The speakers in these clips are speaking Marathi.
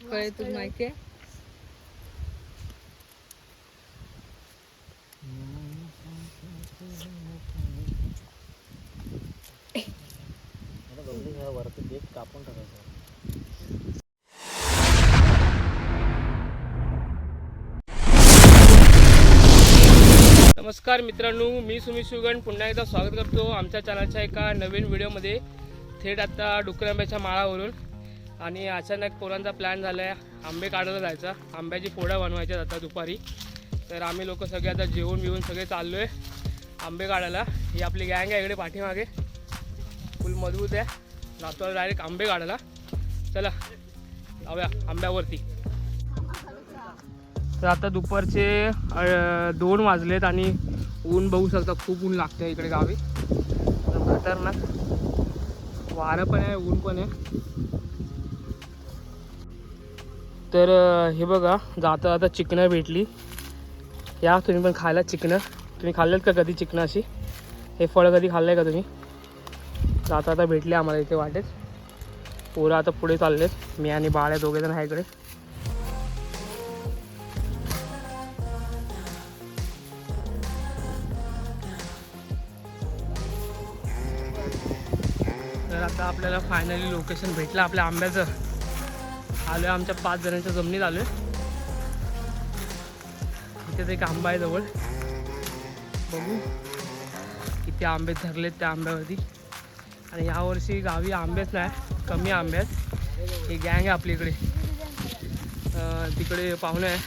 कळे तुला माहिती आहे? वरती देत कापून टाकायचं नमस्कार मित्रांनो मी सुमित सुगण पुन्हा एकदा स्वागत करतो आमच्या चॅनलच्या एका नवीन व्हिडिओमध्ये थेट आता डुकरांब्याच्या माळावरून आणि अचानक पोरांचा प्लॅन झाला आहे आंबे काढायला जायचा. आंब्याची पोळ्या बनवायच्या आता दुपारी. तर आम्ही लोक सगळे आता जेवण बिवून सगळे चाललो आहे आंबे काढायला. ही आपली गँग आहे इकडे पाठीमागे. फुल मजबूत आहे. जातो डायरेक्ट आंबे काढायला. चला जाऊया आंब्यावरती. तर आता दुपारचे दोन वाजलेत आणि ऊन बघू शकता खूप ऊन लागते इकडे गावी. तर खतरनाक. वारं पण आहे ऊन पण आहे. तर हे बघा जाता जाता चिकनं भेटली. या तुम्ही पण खायला चिकनं. तुम्ही खाल्लेत का कधी चिकनं अशी? हे फळ कधी खाल्लं आहे का तुम्ही? जाता आता भेटले आम्हाला इथे वाटेत. पोरं आता पुढे चाललेत. मी आणि बाळ आहे दोघे जण आहे इकडे. तर आता आपल्याला फायनली लोकेशन भेटलं आपल्या आंब्याचं. आलो आहे आमच्या पाच जणांच्या जमिनीत आलो आहे इथेच एक आंबा आहे जवळ. बघू. किती आंबे धरलेत त्या आंब्यावरती. आणि यावर्षी गावी आंबेच नाही कमी आंबे आहेत. ही गँग आहे आपली इकडे. तिकडे पाहुणे आहे.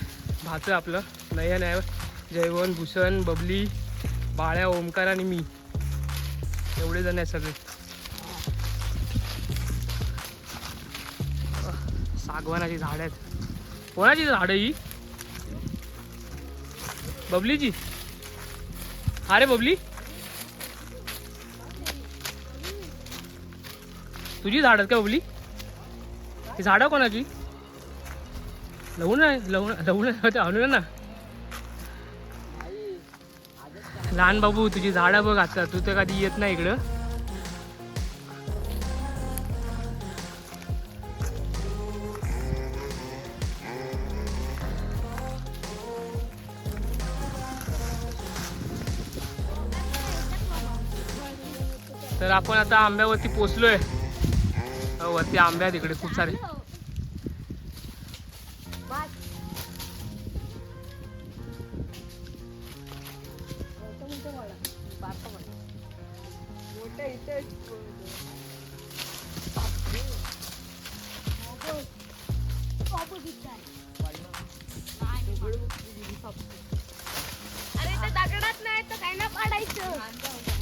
भाचं आहे आपलं. नयन आहे. जयवन भूषण बबली बाळ्या ओमकार आणि मी. एवढे जण आहेत सगळे. सागवानाची झाड आहेत. कोणाची झाडं ही? बबलीची? अरे बबली. तुझी झाड आहेत का बबली? ही झाडं कोणाची? लवून आहे लवून लवून ना. लहान बाबू तुझी झाडं बघ आता. तू तर कधी येत नाही इकडं. आपण आता आंब्यावरती पोचलोय. वरती आंबे आहेत इकडे खूप सारे. अरे ते दगडात नाही तर काय ना पाडायचं.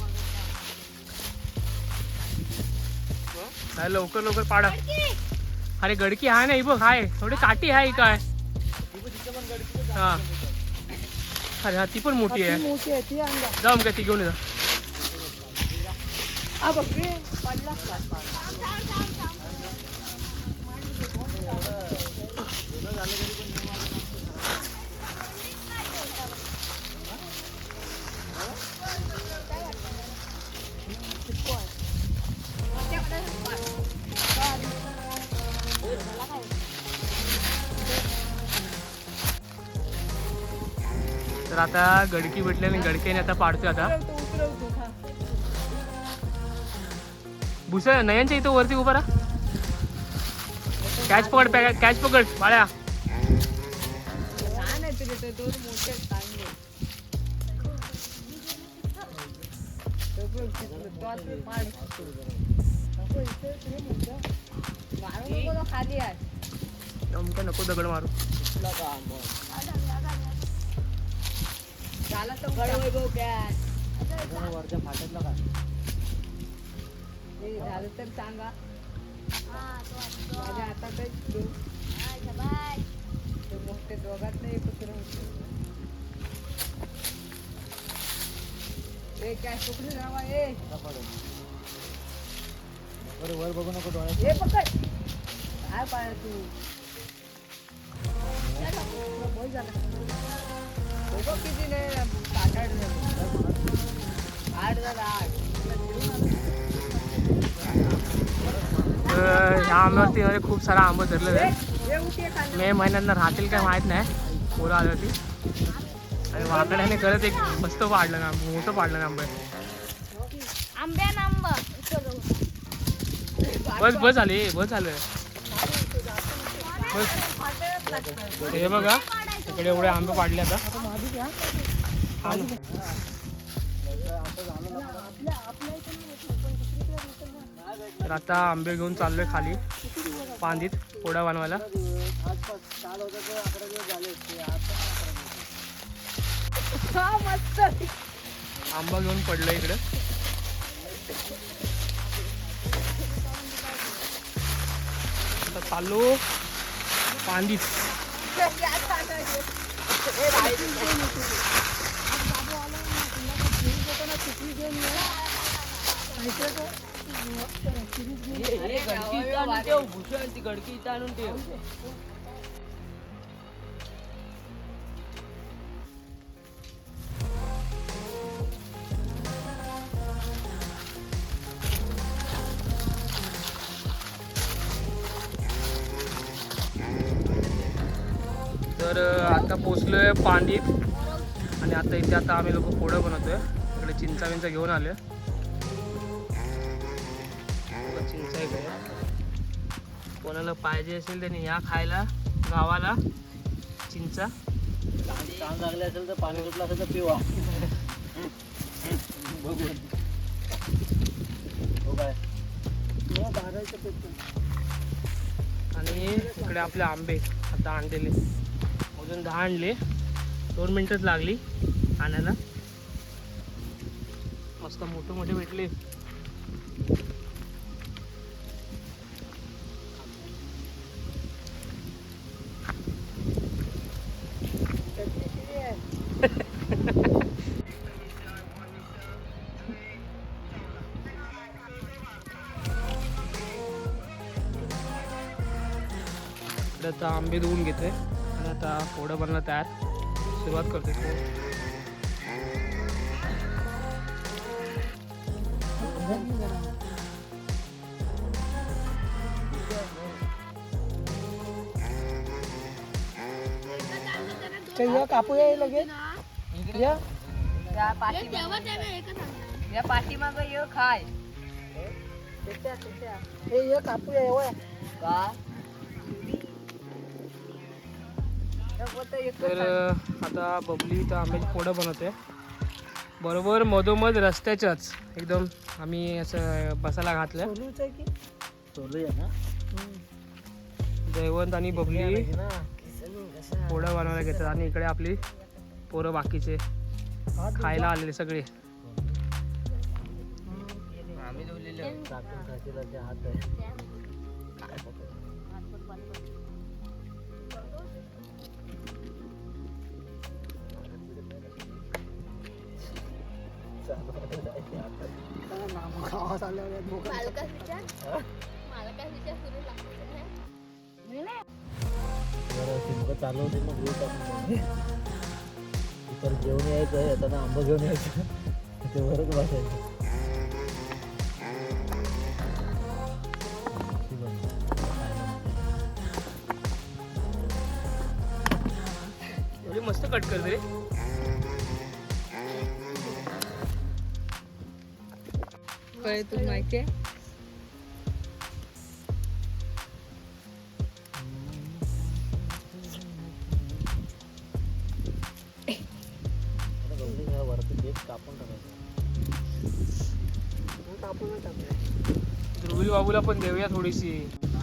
काय लवकर लवकर पाडा. अरे गडकी है ना इबो बघ हाय. थोडी काटी है का काय हा. अरे हा ती पण मोठी आहे. मोठी आहे ती अंगा जाऊ मग ती घेऊन जा. आता गडकी भेटली आणि गडकीने आता पाडतोय आता हा भुसा नयनच्या इथं वरती उभा राहा कॅच पकड कॅच पकड बाळ्या नको दगड मारू झाला तो वरच्या हे झालं तर सांगा माझ्या हातातच घेऊ बाय ते मोठे दोघात नाही एकत्र होते ए कॅश पकडून राहा ए बरं वर बघू नको डोळ्यात ए पकड काय पाय तू बोल झाला तर ह्या आंब्यावरती खूप सारा आंबा धरलेला आहे. मे महिन्यांना राहतील काय माहीत नाही. पोरं आली होती आणि वाकड्याने करत एक मस्त पाडलं ना मोठं पाडलं ना आंबे. बस बस आले बस झालं बस. हे बघा. इकडे एवढे आंबे पाडले आता. तर आता आंबे घेऊन चाललोय खाली पांदीत पोडा बनवायला. आंबा घेऊन पडलं इकडे. आता चाललो पांदीत ગડકી ગડકી તાનું ટેવ तर आता पोचलो पोचलोय पांडीत. आणि आता इथे आता आम्ही लोक पोळं बनवतोय. इकडे चिंचा विंचा घेऊन आलोय. बघा, चिंचा इकडे. कोणाला पाहिजे असेल त्यांनी या खायला गावाला. चिंचा. काम लागले असेल तर पाणी सुटलं असेल तर पिवा काय आणि इकडे आपले आंबे आता आणलेले. अजून दहा आणले. दोन मिनटंच लागली आणायला. मस्त मोठे मोठे भेटले. आता आंबे धुवून घेतोय आता पोळं बनणं तयार. सुरुवात करतोय कापू ये लगेच. या. पाठी या पाठीमाग ये खाय. हे ये कापू ये का? तर आता बबली इथं आंब्याची पोळं बनवते बरोबर मधोमध रस्त्याच्याच. एकदम आम्ही असं बसायला घातलं जयवंत आणि बबली पोळं बनवायला घेतात आणि इकडे आपली पोरं बाकीचे खायला आलेले सगळे. टाकून खाशील विचार सुरू लागतो चालू मग तर घेऊन यायचं येताना आंबा घेऊन यायचं ते वरच बसायचं मस्त कट करते रे. कापून टाकायचं ध्रुवील बाबूला पण देऊया थोडीशी.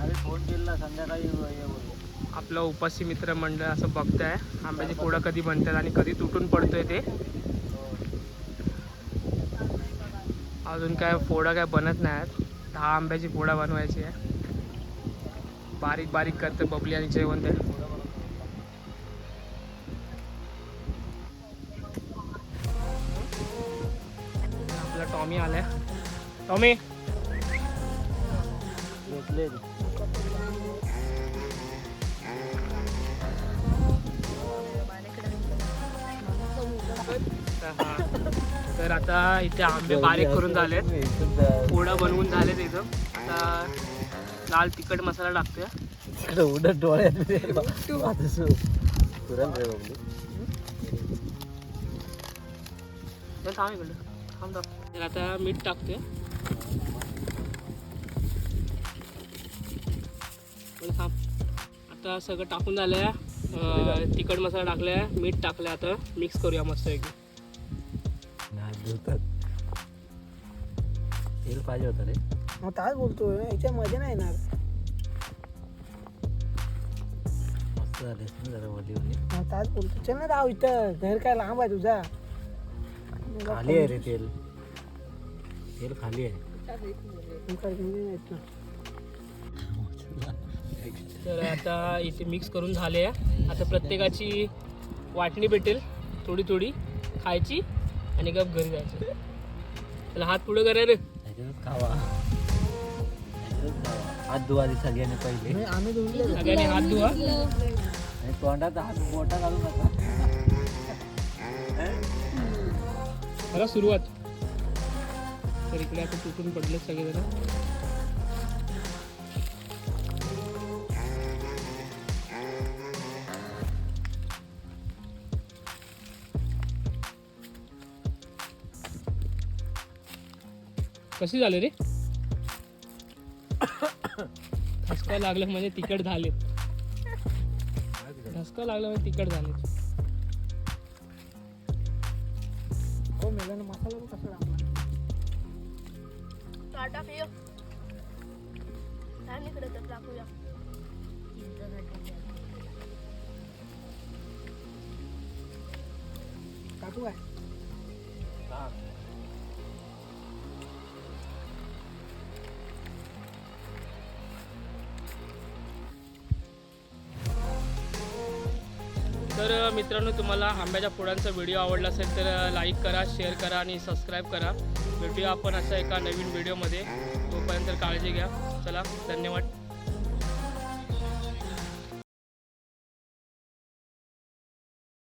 अरे फोन केला संध्याकाळी आपलं उपासी मित्र मंडळ असं बघताय. आंब्याची पोळं कधी बनतात आणि कधी तुटून पडतोय ते. अजून काय पोळं काय बनत नाहीत. दहा आंब्याची पोळा बनवायची आहे. बारीक बारीक करते बबली आणि जेवण ते. आपला टॉमी आलाय. टॉमी. भेटले हा. तर आता इथे आंबे बारीक करून झालेत. पोळं बनवून झालेत एकदम आता लाल तिखट मसाला टाकतोय. उडत डोळ्यात थांब इकडं. थांब आता मीठ टाकतोय. आता सगळं टाकून झालंय. अं, तिखट मसाला टाकलाय. मीठ टाकलंय आता. मिक्स करूया मस्त धुतात तेल पाहिजे होतं रे. मग ताच बोलतोय याच्या मजा नाही येणार. मस्त झाले जरा वली वली बोलतो चल ना राव इथं. घर काय लांब आहे तुझा. खाली आहे रे तेल. तेल खाली आहे. काय घेऊन येत ना तर आता इथे मिक्स करून झाले आता प्रत्येकाची वाटणी भेटेल. थोडी थोडी खायची. आणि गप घरी जायचं. त्याला हात पुढे करा रे. त्याच्यातच खावा. त्याच्यातच खावा. हात धुवा आधी सगळ्यांनी पहिले. आम्ही दोघी सगळ्यांनी हात धुवा. आणि तोंडात हात मोठा घालू नका बघा सुरुवात. तर इकडे आता तुटून पडले सगळेजण कशी झाले रे? ठसका लागलं म्हणजे तिकट झाले. ठसका लागला म्हणजे तिकट झाले. हो मेल्यानं मसाला कसा टाकला टाटा पियो. छान इकडे तर टाकूया. टाकू काय? तर मित्रांनो तुम्हाला आंब्याच्या फोडांचा व्हिडिओ आवडला असेल तर लाईक करा शेअर करा आणि सबस्क्राईब करा. भेटूया आपण असा एका नवीन व्हिडिओमध्ये. तोपर्यंत काळजी घ्या. चला धन्यवाद.